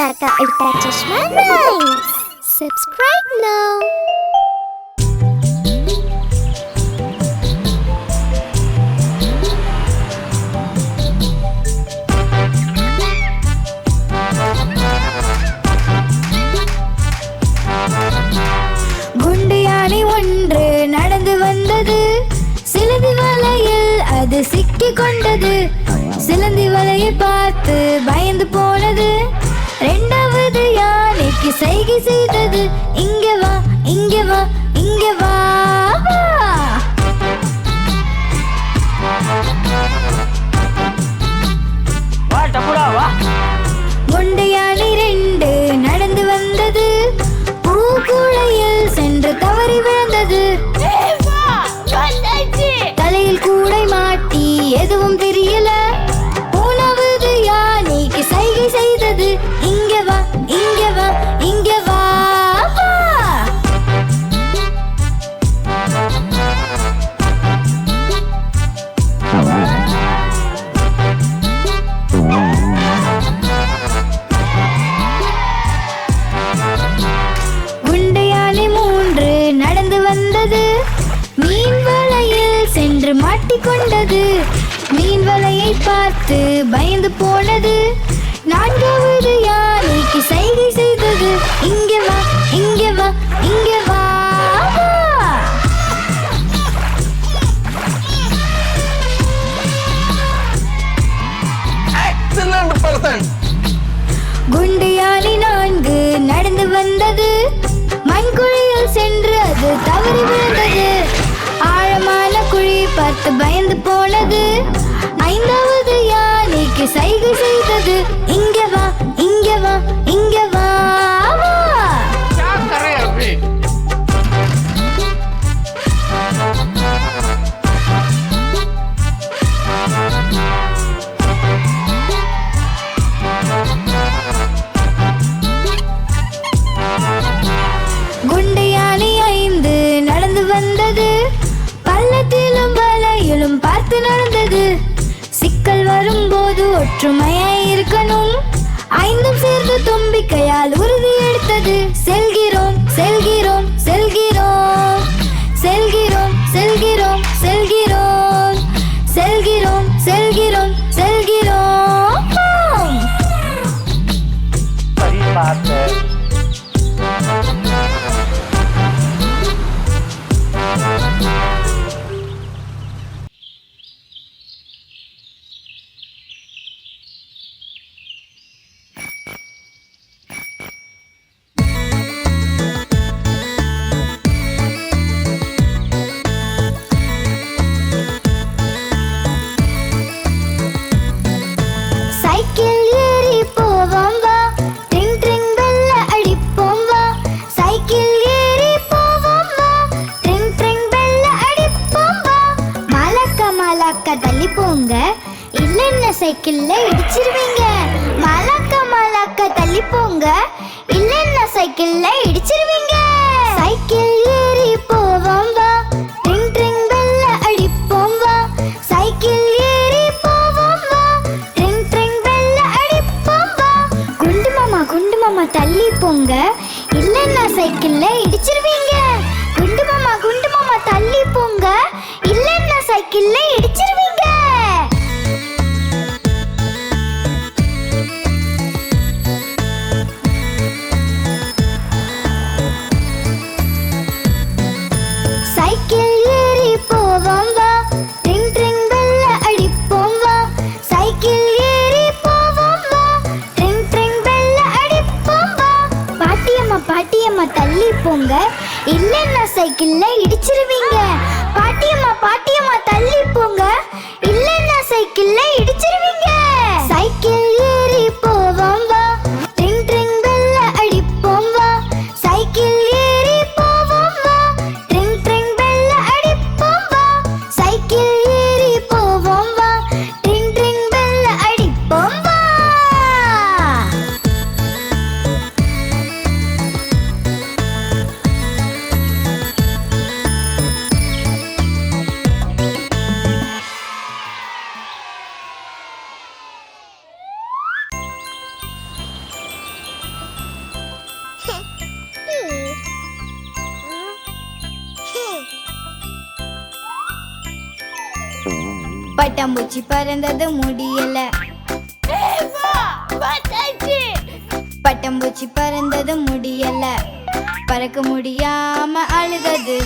Tarka Ultra Chashma Rhymes. Subscribe now. ஒன்று நடந்து வந்தது சிலந்தி வலையில் அது சிக்கி கொண்டது சிலந்தி வலையை பார்த்து பயந்து போனது செய்கை சைகை செய்தது இங்க வா இங்க வா இங்க வா. மாட்டிக்கொண்டது மீன் வலையை பார்த்து பயந்து போனது. நான்காவது யானைக்கு சைகை செய்தது. இங்க வா இங்க வா இங்க வா. குண்டு யானை நான்கு நடந்து வந்தது. மண்குழியில் சென்று அது தவறி விழுந்தது. பறந்து பள்ளத்திலும் வலையிலும் பார்த்து நடந்தது. சிக்கல் வரும்போது ஒற்றுமையாய் இருக்கணும். ஐந்தும் சேர்ந்து தும்பிக்கையால் உறுதி எடுத்தது. செல்கிறோம் செல்கிறோம் செல்கிறோம். சைக்கிள்ல இடிச்சிருவீங்க. மலக்க மலக்க தள்ளி போங்க இல்லைன்னா சைக்கிள்ல இடிச்சிருவீங்க. சைக்கிள் ஏறி போவோம் வா. ட்ரிங் ட்ரிங் பெல்ல அடிப்போம் வா. சைக்கிள் ஏறி போவோம் வா. ட்ரிங் ட்ரிங் பெல்ல அடிப்போம் வா. குண்டு மாமா குண்டு மாமா தள்ளி போங்க இல்லைன்னா சைக்கிள்ல இடிச்சிருவீங்க. குண்டு மாமா குண்டு மாமா தள்ளி போங்க இல்லைன்னா சைக்கிள்ல இடிச்சிருவீங்க. இடிச்சிருவீங்க பாட்டியம்மா பாட்டியம்மா தள்ளி போங்க. பட்டாம்பூச்சி பறந்தது முடியல. பட்டாம்பூச்சி பறந்தது முடியல. பறக்க முடியாம அழுதது.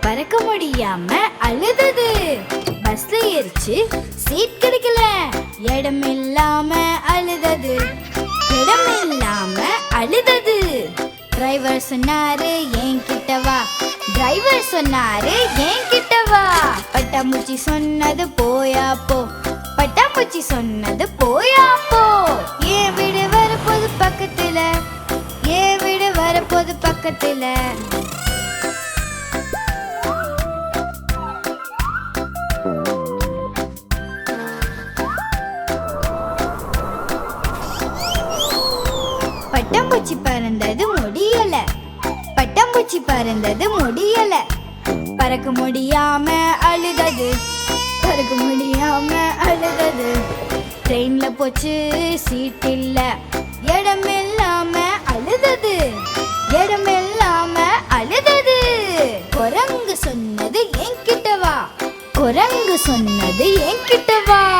பறக்க முடியாம அழுதது. பஸ்ல ஏறிச்சு சீட் கிடைக்கல. இடம் இல்லாம அழுதது. இடம் இல்லாம அழுதது. டிரைவர் சொன்னாரு என் கிட்ட வா. டிரைவர் சொன்னாரு ஏன் கிட்ட வா பட்டாம்பூச்சி சொன்னது போயா போ. பட்டாம்பூச்சி சொன்னது பூச்சி பறந்தது முடியல. பறக்க முடியாம அழுதது. பறக்க முடியாம அழுதது. ட்ரெயின்ல போச்சு சீட் இல்ல. இடம் இல்லாம அழுதது. இடம் இல்லாம அழுதது. குரங்கு சொன்னது என்கிட்ட வா. குரங்கு சொன்னது என்கிட்ட வா.